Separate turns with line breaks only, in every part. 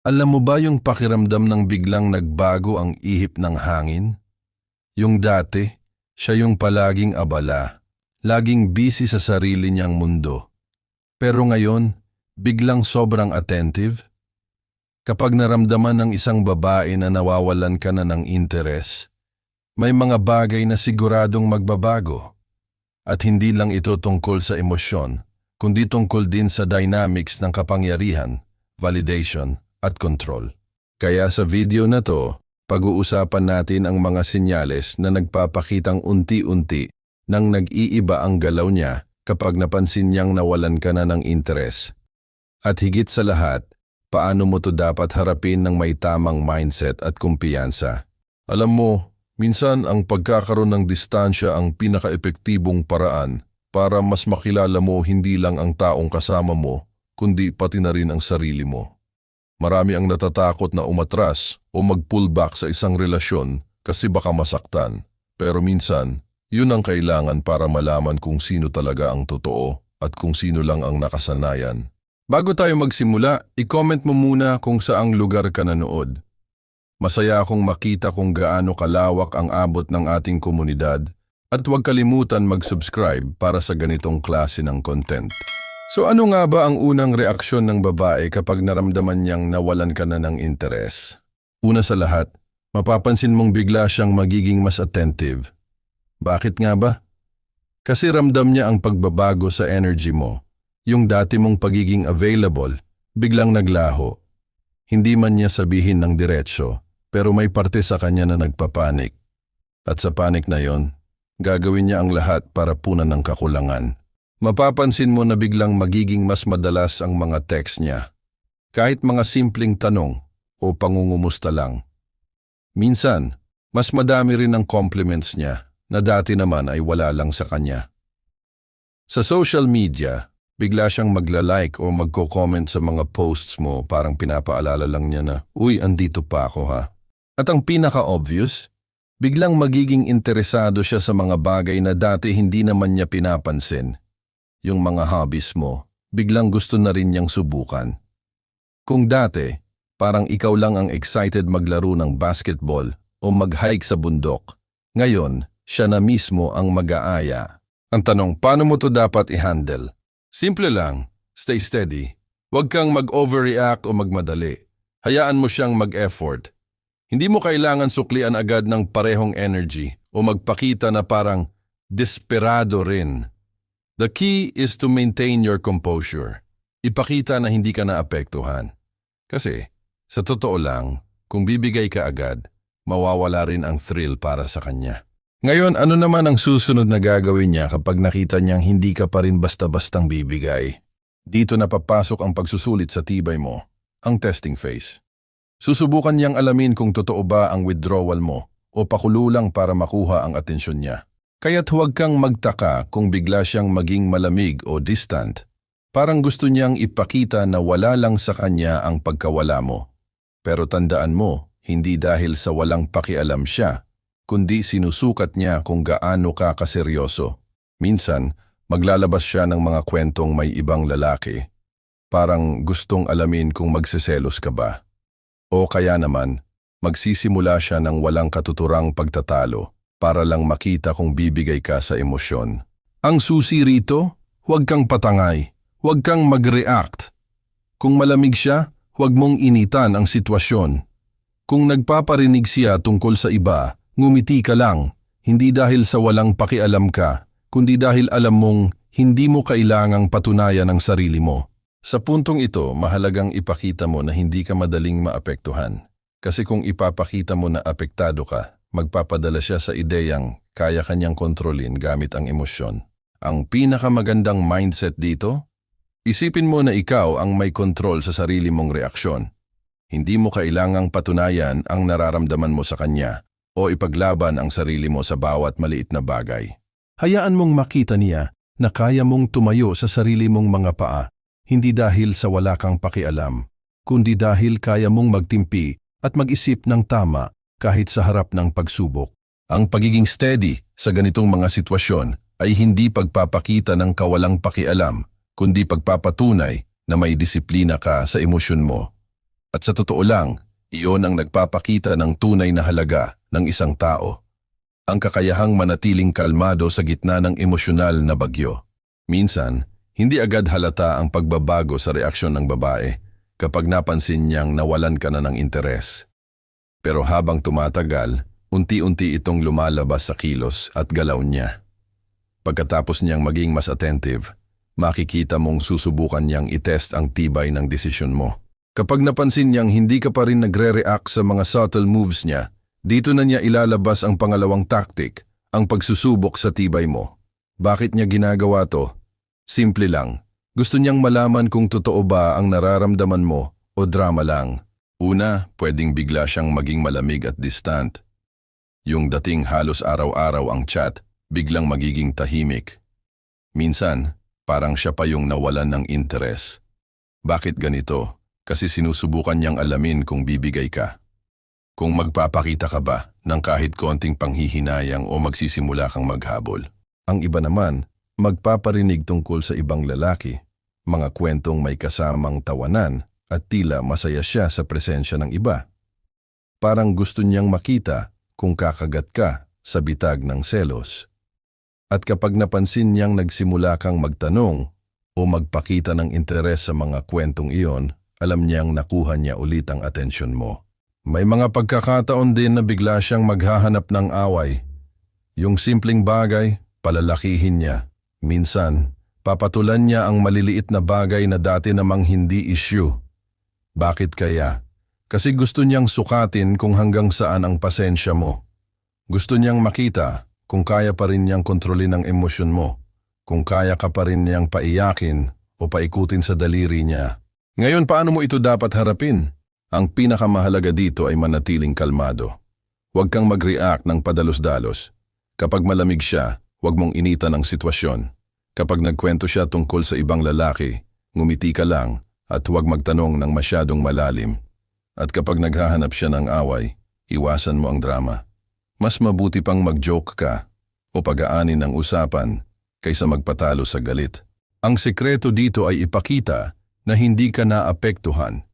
Alam mo ba yung pakiramdam ng biglang nagbago ang ihip ng hangin? Yung dati, siya yung palaging abala, laging busy sa sarili niyang mundo. Pero ngayon, biglang sobrang attentive? Kapag naramdaman ng isang babae na nawawalan ka na ng interes, may mga bagay na siguradong magbabago. At hindi lang ito tungkol sa emosyon, kundi tungkol din sa dynamics ng kapangyarihan, validation, at control. Kaya sa video na to, pag-uusapan natin ang mga sinyales na nagpapakitang unti-unti nang nag-iiba ang galaw niya kapag napansin niyang nawalan ka na ng interes. At higit sa lahat, paano mo to dapat harapin ng may tamang mindset at kumpiyansa. Alam mo, minsan ang pagkakaroon ng distansya ang pinaka-epektibong paraan para mas makilala mo hindi lang ang taong kasama mo, kundi pati na rin ang sarili mo. Marami ang natatakot na umatras o mag-pull back sa isang relasyon kasi baka masaktan. Pero minsan, yun ang kailangan para malaman kung sino talaga ang totoo at kung sino lang ang nakasanayan. Bago tayo magsimula, i-comment mo muna kung saang lugar ka nanood. Masaya akong makita kung gaano kalawak ang abot ng ating komunidad at huwag kalimutan mag-subscribe para sa ganitong klase ng content. So ano nga ba ang unang reaksyon ng babae kapag naramdaman niyang nawalan ka na ng interes? Una sa lahat, mapapansin mong bigla siyang magiging mas attentive. Bakit nga ba? Kasi ramdam niya ang pagbabago sa energy mo. Yung dati mong pagiging available, biglang naglaho. Hindi man niya sabihin ng diretsyo, pero may parte sa kanya na nagpapanik. At sa panik na yon, gagawin niya ang lahat para punan ng kakulangan. Mapapansin mo na biglang magiging mas madalas ang mga text niya. Kahit mga simpleng tanong o pangungumusta lang. Minsan, mas madami rin ang compliments niya na dati naman ay wala lang sa kanya. Sa social media, bigla siyang magla-like o magko-comment sa mga posts mo parang pinapaalala lang niya na, Uy, andito pa ako ha. At ang pinaka-obvious, biglang magiging interesado siya sa mga bagay na dati hindi naman niya pinapansin. Yung mga hobbies mo, biglang gusto na rin niyang subukan. Kung dati, parang ikaw lang ang excited maglaro ng basketball o mag-hike sa bundok, ngayon, siya na mismo ang mag-aaya. Ang tanong, paano mo to dapat i-handle? Simple lang, stay steady. Huwag kang mag-overreact o magmadali. Hayaan mo siyang mag-effort. Hindi mo kailangan suklian agad ng parehong energy o magpakita na parang desperado rin. The key is to maintain your composure. Ipakita na hindi ka naapektuhan. Kasi, sa totoo lang, kung bibigay ka agad, mawawala rin ang thrill para sa kanya. Ngayon, ano naman ang susunod na gagawin niya kapag nakita niyang hindi ka pa rin basta-bastang bibigay? Dito na papasok ang pagsusulit sa tibay mo, ang testing phase. Susubukan niyang alamin kung totoo ba ang withdrawal mo o pakululang para makuha ang atensyon niya. Kaya't huwag kang magtaka kung bigla siyang maging malamig o distant. Parang gusto niyang ipakita na wala lang sa kanya ang pagkawala mo. Pero tandaan mo, hindi dahil sa walang pakialam siya, kundi sinusukat niya kung gaano ka kaseryoso. Minsan, maglalabas siya ng mga kwentong may ibang lalaki. Parang gustong alamin kung magseselos ka ba. O kaya naman, magsisimula siya ng walang katuturang pagtatalo para lang makita kung bibigay ka sa emosyon. Ang susi rito, huwag kang patangay, huwag kang mag-react. Kung malamig siya, huwag mong initan ang sitwasyon. Kung nagpaparinig siya tungkol sa iba, ngumiti ka lang, hindi dahil sa walang pakialam ka, kundi dahil alam mong hindi mo kailangang patunayan ang sarili mo. Sa puntong ito, mahalagang ipakita mo na hindi ka madaling maapektuhan. Kasi kung ipapakita mo na apektado ka, magpapadala siya sa ideyang kaya kanyang kontrolin gamit ang emosyon. Ang pinakamagandang mindset dito? Isipin mo na ikaw ang may kontrol sa sarili mong reaksyon. Hindi mo kailangang patunayan ang nararamdaman mo sa kanya o ipaglaban ang sarili mo sa bawat maliit na bagay. Hayaan mong makita niya na kaya mong tumayo sa sarili mong mga paa, hindi dahil sa wala kang pakialam, kundi dahil kaya mong magtimpi at mag-isip ng tama kahit sa harap ng pagsubok. Ang pagiging steady sa ganitong mga sitwasyon ay hindi pagpapakita ng kawalang pakialam, kundi pagpapatunay na may disiplina ka sa emosyon mo. At sa totoo lang, iyon ang nagpapakita ng tunay na halaga ng isang tao. Ang kakayahang manatiling kalmado sa gitna ng emosyonal na bagyo. Minsan, hindi agad halata ang pagbabago sa reaksyon ng babae kapag napansin niyang nawalan ka na ng interes. Pero habang tumatagal, unti-unti itong lumalabas sa kilos at galaw niya. Pagkatapos niyang maging mas attentive, makikita mong susubukan niyang itest ang tibay ng desisyon mo. Kapag napansin niyang hindi ka pa rin nagre-react sa mga subtle moves niya, dito na niya ilalabas ang pangalawang tactic, ang pagsusubok sa tibay mo. Bakit niya ginagawa to? Simple lang. Gusto niyang malaman kung totoo ba ang nararamdaman mo o drama lang. Una, pwedeng bigla siyang maging malamig at distant. Yung dating halos araw-araw ang chat, biglang magiging tahimik. Minsan, parang siya pa yung nawalan ng interes. Bakit ganito? Kasi sinusubukan niyang alamin kung bibigay ka. Kung magpapakita ka ba ng kahit konting panghihinayang o magsisimula kang maghabol. Ang iba naman, magpaparinig tungkol sa ibang lalaki, mga kwentong may kasamang tawanan at tila masaya siya sa presensya ng iba. Parang gusto niyang makita kung kakagat ka sa bitag ng selos. At kapag napansin niyang nagsimula kang magtanong o magpakita ng interes sa mga kwentong iyon, alam niyang nakuha niya ulit ang atensyon mo. May mga pagkakataon din na bigla siyang maghahanap ng away. Yung simpleng bagay, palalakihin niya. Minsan, papatulan niya ang maliliit na bagay na dati namang hindi issue. Bakit kaya? Kasi gusto niyang sukatin kung hanggang saan ang pasensya mo. Gusto niyang makita kung kaya pa rin niyang kontrolin ang emosyon mo, kung kaya ka pa rin niyang paiyakin o paikutin sa daliri niya. Ngayon, paano mo ito dapat harapin? Ang pinakamahalaga dito ay manatiling kalmado. Huwag kang mag-react ng padalos-dalos. Kapag malamig siya, huwag mong initan ang sitwasyon. Kapag nagkwento siya tungkol sa ibang lalaki, ngumiti ka lang at huwag magtanong ng masyadong malalim. At kapag naghahanap siya ng away, iwasan mo ang drama. Mas mabuti pang mag-joke ka o pag-aani ng usapan kaysa magpatalo sa galit. Ang sekreto dito ay ipakita na hindi ka naapektuhan.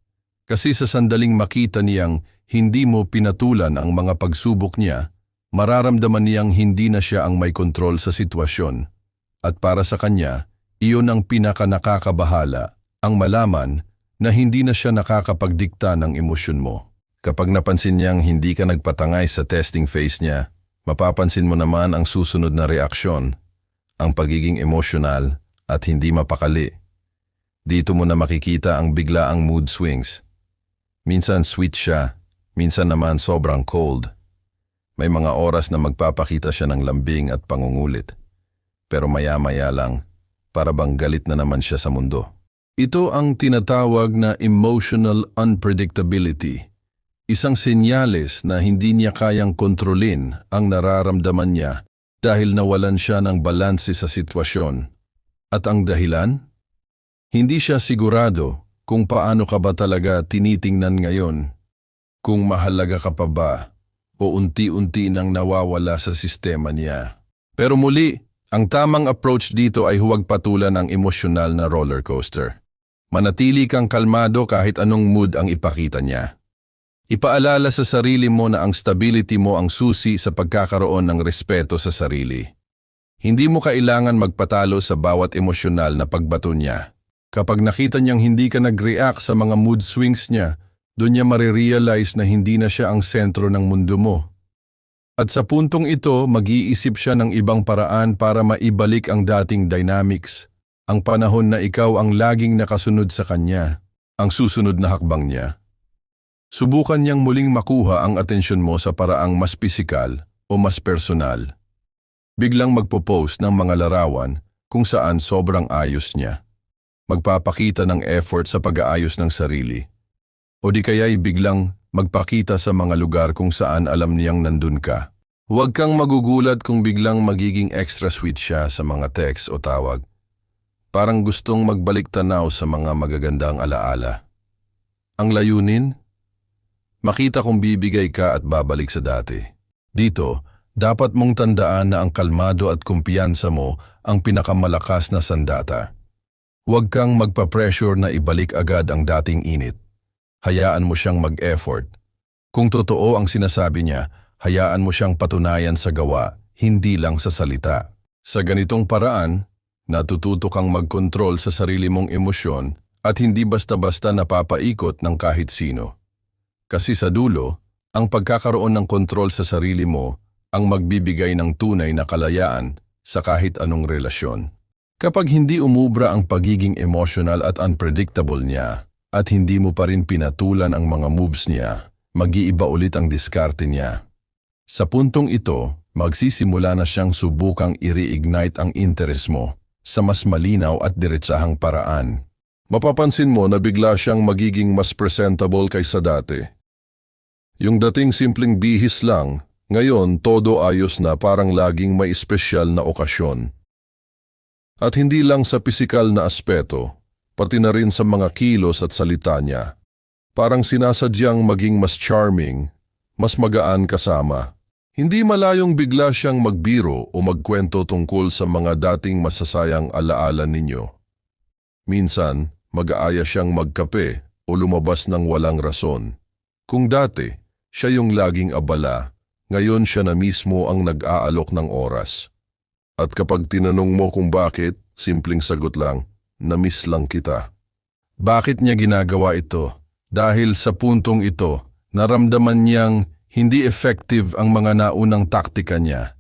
Kasi sa sandaling makita niyang hindi mo pinatulan ang mga pagsubok niya, mararamdaman niyang hindi na siya ang may kontrol sa sitwasyon. At para sa kanya, iyon ang pinaka nakakabahala, ang malaman na hindi na siya nakakapagdikta ng emosyon mo. Kapag napansin niyang hindi ka nagpatangay sa testing phase niya, mapapansin mo naman ang susunod na reaksyon, ang pagiging emosyonal at hindi mapakali. Dito mo na makikita ang biglaang mood swings. Minsan sweet siya, minsan naman sobrang cold. May mga oras na magpapakita siya ng lambing at pangungulit. Pero maya-maya lang, para bang galit na naman siya sa mundo. Ito ang tinatawag na emotional unpredictability. Isang senyales na hindi niya kayang kontrolin ang nararamdaman niya dahil nawalan siya ng balanse sa sitwasyon. At ang dahilan? Hindi siya sigurado kung paano ka ba talaga tinitingnan ngayon, kung mahalaga ka pa ba o unti-unti nang nawawala sa sistema niya. Pero muli, ang tamang approach dito ay huwag patulan ng emosyonal na roller coaster. Manatili kang kalmado kahit anong mood ang ipakita niya. Ipaalala sa sarili mo na ang stability mo ang susi sa pagkakaroon ng respeto sa sarili. Hindi mo kailangan magpatalo sa bawat emosyonal na pagbato niya. Kapag nakita niyang hindi ka nag-react sa mga mood swings niya, doon niya marirealize na hindi na siya ang sentro ng mundo mo. At sa puntong ito, mag-iisip siya ng ibang paraan para maibalik ang dating dynamics, ang panahon na ikaw ang laging nakasunod sa kanya, ang susunod na hakbang niya. Subukan niyang muling makuha ang atensyon mo sa paraang mas pisikal o mas personal. Biglang magpo-post ng mga larawan kung saan sobrang ayos niya magpapakita ng effort sa pag-aayos ng sarili. O di kaya'y biglang magpakita sa mga lugar kung saan alam niyang nandun ka. Huwag kang magugulat kung biglang magiging extra sweet siya sa mga text o tawag. Parang gustong magbalik tanaw sa mga magagandang alaala. Ang layunin? Makita kung bibigay ka at babalik sa dati. Dito, dapat mong tandaan na ang kalmado at kumpiyansa mo ang pinakamalakas na sandata. Huwag kang magpa-pressure na ibalik agad ang dating init. hayaan mo siyang mag-effort. Kung totoo ang sinasabi niya, hayaan mo siyang patunayan sa gawa, hindi lang sa salita. Sa ganitong paraan, natututo kang magkontrol sa sarili mong emosyon at hindi basta-basta napapaikot ng kahit sino. Kasi sa dulo, ang pagkakaroon ng kontrol sa sarili mo ang magbibigay ng tunay na kalayaan sa kahit anong relasyon. Kapag hindi umubra ang pagiging emotional at unpredictable niya at hindi mo pa rin pinatulan ang mga moves niya, mag-iiba ulit ang diskarte niya. Sa puntong ito, magsisimula na siyang subukang i-reignite ang interest mo sa mas malinaw at diretsahang paraan. Mapapansin mo na bigla siyang magiging mas presentable kaysa dati. Yung dating simpleng bihis lang, ngayon todo ayos na parang laging may espesyal na okasyon. At hindi lang sa pisikal na aspeto, pati na rin sa mga kilos at salita niya. Parang sinasadyang maging mas charming, mas magaan kasama. Hindi malayong bigla siyang magbiro o magkwento tungkol sa mga dating masasayang alaala ninyo. Minsan, mag-aaya siyang magkape o lumabas ng walang rason. Kung dati, siya yung laging abala, ngayon siya na mismo ang nag-aalok ng oras. At kapag tinanong mo kung bakit, simpleng sagot lang, na-miss lang kita. Bakit niya ginagawa ito? Dahil sa puntong ito, naramdaman niyang hindi effective ang mga naunang taktika niya.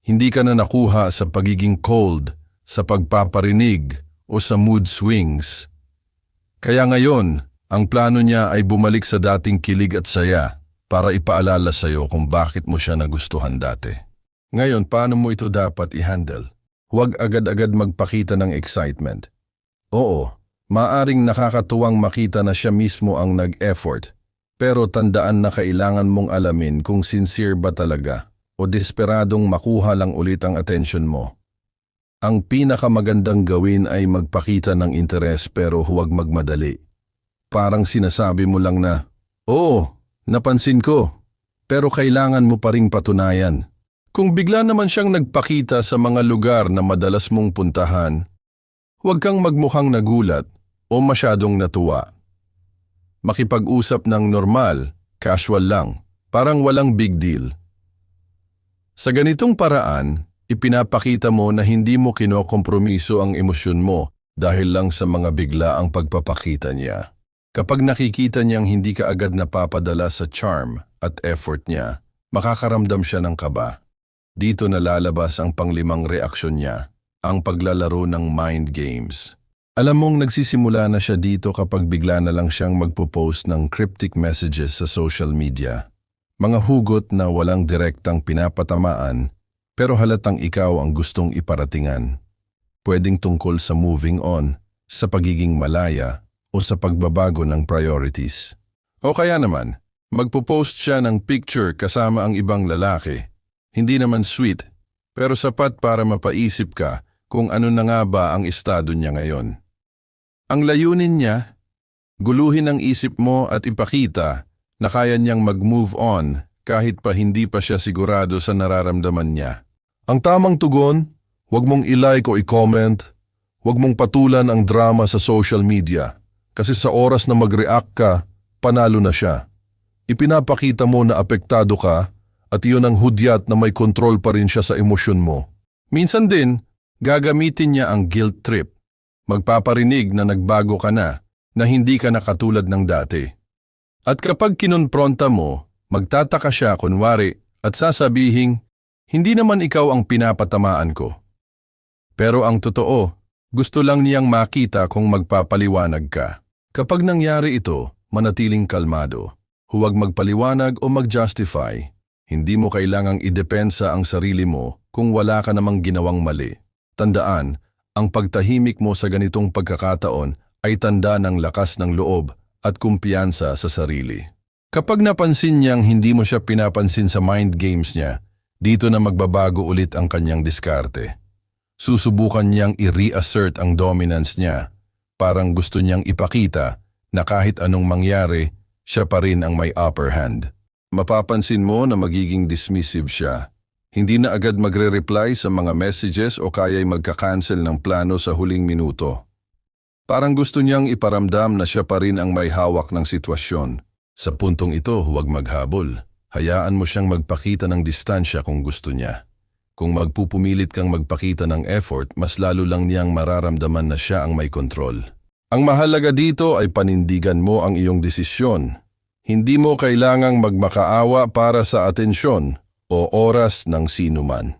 Hindi ka na nakuha sa pagiging cold, sa pagpaparinig, o sa mood swings. Kaya ngayon, ang plano niya ay bumalik sa dating kilig at saya para ipaalala sa iyo kung bakit mo siya nagustuhan dati. Ngayon, paano mo ito dapat i-handle? Huwag agad-agad magpakita ng excitement. Oo, maaring nakakatuwang makita na siya mismo ang nag-effort, pero tandaan na kailangan mong alamin kung sincere ba talaga o desperadong makuha lang ulit ang atensyon mo. Ang pinakamagandang gawin ay magpakita ng interes pero huwag magmadali. Parang sinasabi mo lang na, Oo, napansin ko, pero kailangan mo pa ring patunayan. Kung bigla naman siyang nagpakita sa mga lugar na madalas mong puntahan, huwag kang magmukhang nagulat o masyadong natuwa. Makipag-usap ng normal, casual lang, parang walang big deal. Sa ganitong paraan, ipinapakita mo na hindi mo kinokompromiso ang emosyon mo dahil lang sa mga bigla ang pagpapakita niya. Kapag nakikita niyang hindi ka agad napapadala sa charm at effort niya, makakaramdam siya ng kaba. Dito nalalabas ang panglimang reaksyon niya, ang paglalaro ng mind games. Alam mong nagsisimula na siya dito kapag bigla na lang siyang magpo-post ng cryptic messages sa social media. Mga hugot na walang direktang pinapatamaan pero halatang ikaw ang gustong iparatingan. Pwedeng tungkol sa moving on, sa pagiging malaya, o sa pagbabago ng priorities. O kaya naman, magpo-post siya ng picture kasama ang ibang lalaki. Hindi naman sweet, pero sapat para mapaisip ka kung ano na nga ba ang estado niya ngayon. Ang layunin niya, guluhin ang isip mo at ipakita na kaya niyang mag-move on kahit pa hindi pa siya sigurado sa nararamdaman niya. Ang tamang tugon, huwag mong i-like o i-comment, huwag mong patulan ang drama sa social media kasi sa oras na mag-react ka, panalo na siya. Ipinapakita mo na apektado ka at iyon ang hudyat na may kontrol pa rin siya sa emosyon mo. Minsan din, gagamitin niya ang guilt trip. Magpaparinig na nagbago ka na, na hindi ka na katulad ng dati. At kapag kinonpronta mo, magtataka siya kunwari at sasabihing, hindi naman ikaw ang pinapatamaan ko. Pero ang totoo, gusto lang niyang makita kung magpapaliwanag ka. Kapag nangyari ito, manatiling kalmado. Huwag magpaliwanag o mag-justify. Hindi mo kailangang idepensa ang sarili mo kung wala ka namang ginawang mali. Tandaan, ang pagtahimik mo sa ganitong pagkakataon ay tanda ng lakas ng loob at kumpiyansa sa sarili. Kapag napansin niyang hindi mo siya pinapansin sa mind games niya, dito na magbabago ulit ang kanyang diskarte. Susubukan niyang i-reassert ang dominance niya. Parang gusto niyang ipakita na kahit anong mangyari, siya pa rin ang may upper hand. Mapapansin mo na magiging dismissive siya. Hindi na agad magre-reply sa mga messages o kaya'y magka-cancel ng plano sa huling minuto. Parang gusto niyang iparamdam na siya pa rin ang may hawak ng sitwasyon. Sa puntong ito, huwag maghabol. Hayaan mo siyang magpakita ng distansya kung gusto niya. Kung magpupumilit kang magpakita ng effort, mas lalo lang niyang mararamdaman na siya ang may kontrol. Ang mahalaga dito ay panindigan mo ang iyong desisyon. Hindi mo kailangang magmakaawa para sa atensyon o oras ng sinuman.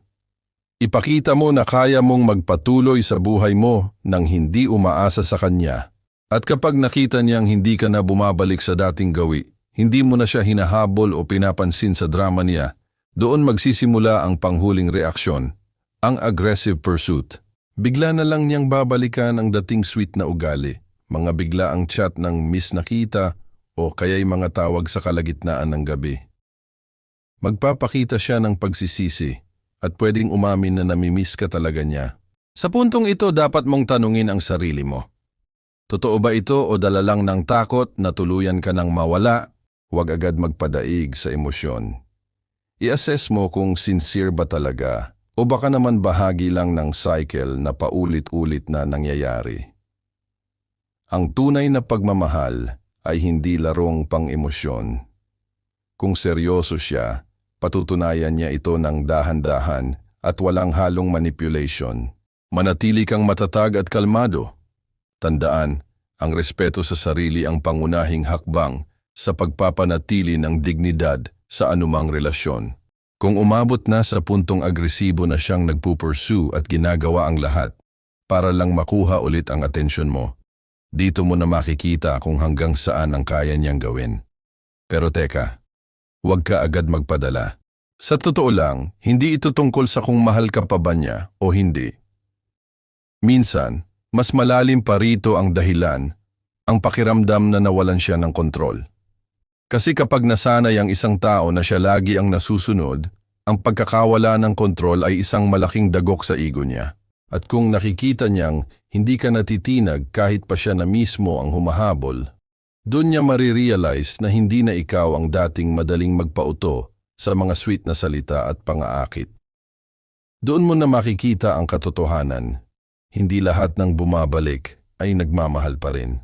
Ipakita mo na kaya mong magpatuloy sa buhay mo nang hindi umaasa sa kanya. At kapag nakita niyang hindi ka na bumabalik sa dating gawi, hindi mo na siya hinahabol o pinapansin sa drama niya, doon magsisimula ang panghuling reaksyon, ang aggressive pursuit. Bigla na lang niyang babalikan ang dating sweet na ugali, mga bigla ang chat ng miss nakita o kaya'y mga tawag sa kalagitnaan ng gabi. Magpapakita siya ng pagsisisi at pwedeng umamin na namimiss ka talaga niya. Sa puntong ito, dapat mong tanungin ang sarili mo. Totoo ba ito o dala lang ng takot na tuluyan ka ng mawala? Huwag agad magpadaig sa emosyon. I-assess mo kung sincere ba talaga o baka naman bahagi lang ng cycle na paulit-ulit na nangyayari. Ang tunay na pagmamahal ay hindi larong pang-emosyon. Kung seryoso siya, patutunayan niya ito ng dahan-dahan at walang halong manipulation. Manatili kang matatag at kalmado. Tandaan, ang respeto sa sarili ang pangunahing hakbang sa pagpapanatili ng dignidad sa anumang relasyon. Kung umabot na sa puntong agresibo na siyang nagpupursue at ginagawa ang lahat para lang makuha ulit ang atensyon mo, dito mo na makikita kung hanggang saan ang kaya niyang gawin. Pero teka, huwag ka agad magpadala. Sa totoo lang, hindi ito tungkol sa kung mahal ka pa ba niya o hindi. Minsan, mas malalim pa rito ang dahilan, ang pakiramdam na nawalan siya ng kontrol. Kasi kapag nasanay ang isang tao na siya lagi ang nasusunod, ang pagkakawala ng kontrol ay isang malaking dagok sa ego niya. At kung nakikita niyang hindi ka natitinag kahit pa siya na mismo ang humahabol, doon niya marirealize na hindi na ikaw ang dating madaling magpauto sa mga sweet na salita at pangaakit. Doon mo na makikita ang katotohanan. Hindi lahat ng bumabalik ay nagmamahal pa rin.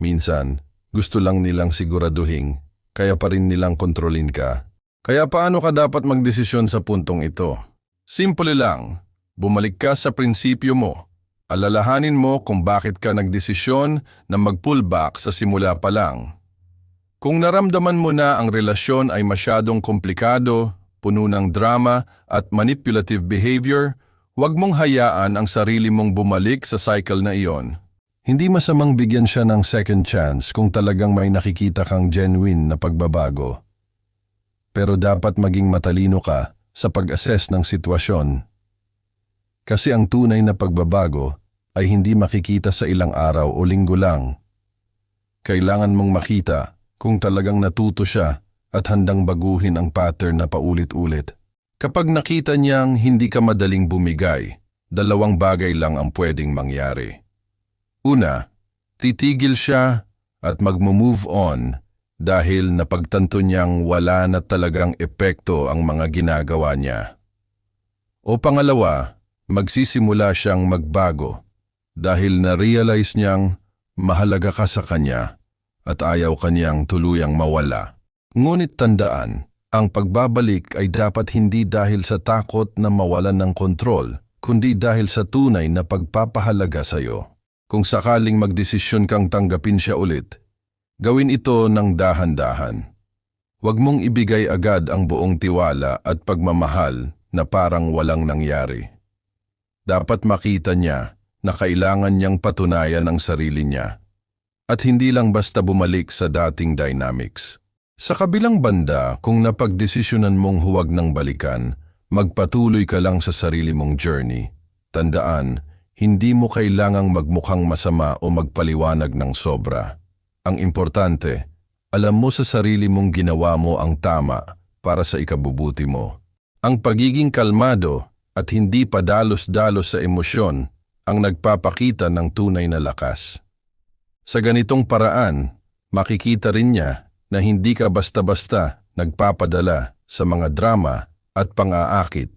Minsan, gusto lang nilang siguraduhin kaya pa rin nilang kontrolin ka. Kaya paano ka dapat magdesisyon sa puntong ito? Simple lang, bumalik ka sa prinsipyo mo. Alalahanin mo kung bakit ka nagdesisyon na mag-pull back sa simula pa lang. Kung naramdaman mo na ang relasyon ay masyadong komplikado, puno ng drama at manipulative behavior, huwag mong hayaan ang sarili mong bumalik sa cycle na iyon. Hindi masamang bigyan siya ng second chance kung talagang may nakikita kang genuine na pagbabago. Pero dapat maging matalino ka sa pag-assess ng sitwasyon. Kasi ang tunay na pagbabago ay hindi makikita sa ilang araw o linggo lang. Kailangan mong makita kung talagang natuto siya at handang baguhin ang pattern na paulit-ulit. Kapag nakita niyang hindi ka madaling bumigay, dalawang bagay lang ang pwedeng mangyari. Una, titigil siya at magmo-move on dahil napagtanto niyang wala na talagang epekto ang mga ginagawa niya. O pangalawa, magsisimula siyang magbago dahil na-realize niyang mahalaga ka sa kanya at ayaw kanyang tuluyang mawala. Ngunit tandaan, ang pagbabalik ay dapat hindi dahil sa takot na mawalan ng kontrol, kundi dahil sa tunay na pagpapahalaga sa iyo. Kung sakaling magdesisyon kang tanggapin siya ulit, gawin ito ng dahan-dahan. Huwag mong ibigay agad ang buong tiwala at pagmamahal na parang walang nangyari. Dapat makita niya na kailangan niyang patunayan ang sarili niya at hindi lang basta bumalik sa dating dynamics. Sa kabilang banda, kung napagdesisyonan mong huwag nang balikan, magpatuloy ka lang sa sarili mong journey. Tandaan, hindi mo kailangang magmukhang masama o magpaliwanag ng sobra. Ang importante, alam mo sa sarili mong ginawa mo ang tama para sa ikabubuti mo. Ang pagiging kalmado at hindi padalos-dalos sa emosyon ang nagpapakita ng tunay na lakas. Sa ganitong paraan, makikita rin niya na hindi ka basta-basta nagpapadala sa mga drama at pang-aakit.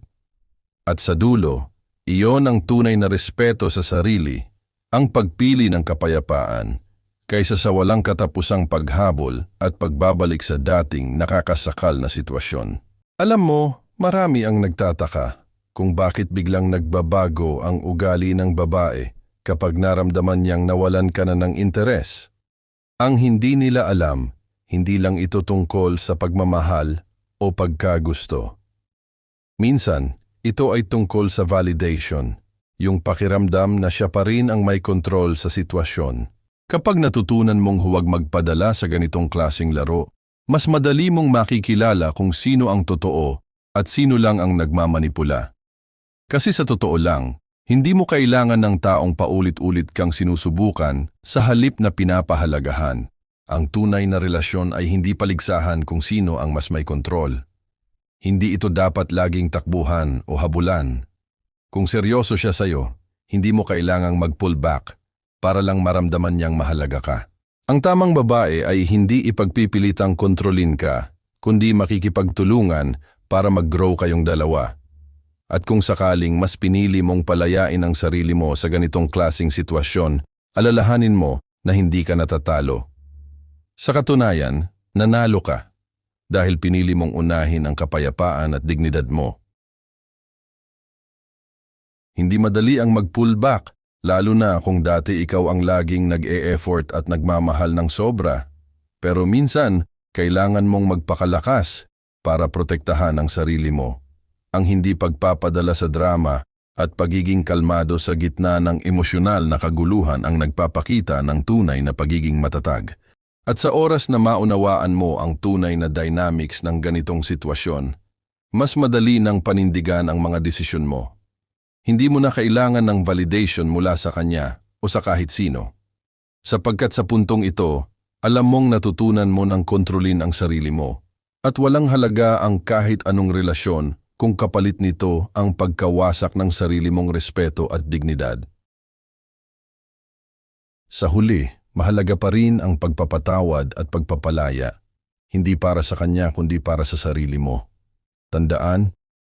At sa dulo, iyon ang tunay na respeto sa sarili Ang pagpili ng kapayapaan kaysa sa walang katapusang paghabol at pagbabalik sa dating nakakasakal na sitwasyon. Alam mo, marami ang nagtataka kung bakit biglang nagbabago ang ugali ng babae kapag naramdaman niyang nawalan ka na ng interes. Ang hindi nila alam, hindi lang ito tungkol sa pagmamahal o pagkagusto. Minsan, ito ay tungkol sa validation, yung pakiramdam na siya pa rin ang may kontrol sa sitwasyon. Kapag natutunan mong huwag magpadala sa ganitong klasing laro, mas madali mong makikilala kung sino ang totoo at sino lang ang nagmamanipula. Kasi sa totoo lang, hindi mo kailangan ng taong paulit-ulit kang sinusubukan sa halip na pinapahalagahan. Ang tunay na relasyon ay hindi paligsahan kung sino ang mas may kontrol. Hindi ito dapat laging takbuhan o habulan. Kung seryoso siya sa'yo, hindi mo kailangang mag-pull back para lang maramdaman niyang mahalaga ka. Ang tamang babae ay hindi ipagpipilitang kontrolin ka, kundi makikipagtulungan para mag-grow kayong dalawa. At kung sakaling mas pinili mong palayain ang sarili mo sa ganitong klasing sitwasyon, alalahanin mo na hindi ka natatalo. Sa katunayan, nanalo ka dahil pinili mong unahin ang kapayapaan at dignidad mo. Hindi madali ang mag-pull back, lalo na kung dati ikaw ang laging nag-e-effort at nagmamahal ng sobra. Pero minsan, kailangan mong magpakalakas para protektahan ang sarili mo ang hindi pagpapadala sa drama at pagiging kalmado sa gitna ng emosyonal na kaguluhan ang nagpapakita ng tunay na pagiging matatag. At sa oras na maunawaan mo ang tunay na dynamics ng ganitong sitwasyon, mas madali ng panindigan ang mga desisyon mo. Hindi mo na kailangan ng validation mula sa kanya o sa kahit sino. Sapagkat sa puntong ito, alam mong natutunan mo ng kontrolin ang sarili mo. At walang halaga ang kahit anong relasyon kung kapalit nito ang pagkawasak ng sarili mong respeto at dignidad. Sa huli, mahalaga pa rin ang pagpapatawad at pagpapalaya, hindi para sa kanya kundi para sa sarili mo. Tandaan,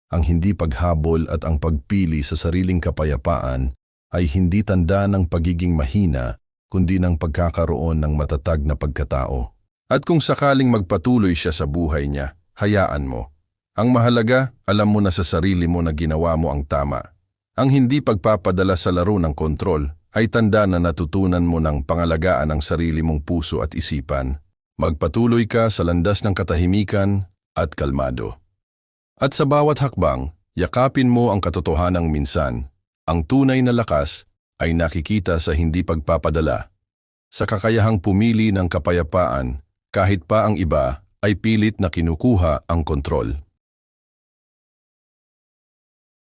ang hindi paghabol at ang pagpili sa sariling kapayapaan ay hindi tanda ng pagiging mahina kundi ng pagkakaroon ng matatag na pagkatao. At kung sakaling magpatuloy siya sa buhay niya, hayaan mo ang mahalaga, alam mo na sa sarili mo na ginawa mo ang tama. Ang hindi pagpapadala sa laro ng kontrol ay tanda na natutunan mo ng pangalagaan ang sarili mong puso at isipan. Magpatuloy ka sa landas ng katahimikan at kalmado. At sa bawat hakbang, yakapin mo ang katotohanang minsan. Ang tunay na lakas ay nakikita sa hindi pagpapadala. Sa kakayahang pumili ng kapayapaan kahit pa ang iba ay pilit na kinukuha ang kontrol.